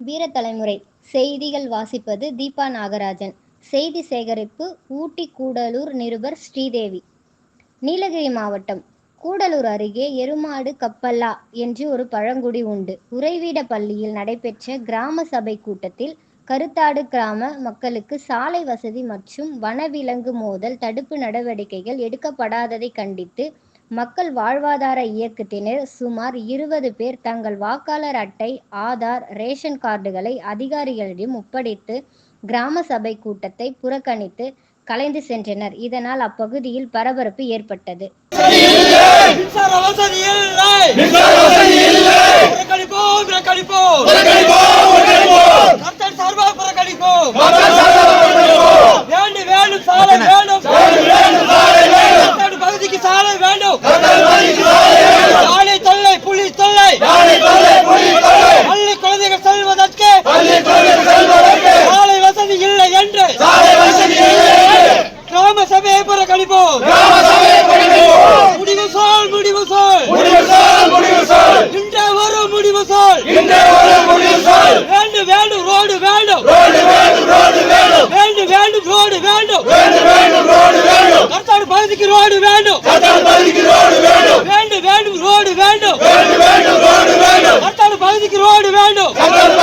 வீர தலைமுறை செய்திகள் வாசிப்பது தீபா நாகராஜன். செய்தி சேகரிப்பு ஊட்டி கூடலூர் நிருபர் ஸ்ரீதேவி. நீலகிரி மாவட்டம் கூடலூர் அருகே எருமாடு கப்பல்லா என்று ஒரு பழங்குடி உண்டு. உறைவிட பள்ளியில் நடைபெற்ற கிராம சபை கூட்டத்தில் கருத்தாடு கிராம மக்களுக்கு சாலை வசதி மற்றும் வனவிலங்கு மோதல் தடுப்பு நடவடிக்கைகள் எடுக்கப்படாததை கண்டித்து மக்கள் வாழ்வாதார இயக்கத்தினர் சுமார் இருபது பேர் தங்கள் வாக்காளர் அட்டை ஆதார் ரேஷன் கார்டுகளை அதிகாரிகளிடம் ஒப்படைத்து கிராம சபை கூட்டத்தை புறக்கணித்து கலைந்து சென்றனர். இதனால் அப்பகுதியில் பரபரப்பு ஏற்பட்டது. புறக்கணிப்போம் வேண்டும் வேண்டும் சாலை வேண்டும் கர்த்தர் பகுதிக்கு சாலை வேண்டும் சாலை தொல்லை புலி தொல்லை பள்ளி குழந்தைகள் செல்வதற்கு சாலை வசதி இல்லை என்று கிராம சபையை புறக்கணிப்போம் முடிவு சொல் முடிவு சொல். இன்று வரும் முடிவு சொல். வேண்டும். வேண்டும் ரோடு வேண்டும். வேண்டும். வேண்டும். ரோடு வேண்டும். கர்த்தாடு பகுதிக்கு ரோடு வேண்டும். வேண்டும். வேண்டும் ரோடு வேண்டும். கர்த்தாடு பகுதிக்கு ரோடு வேண்டும். புறக்கணிப்போம்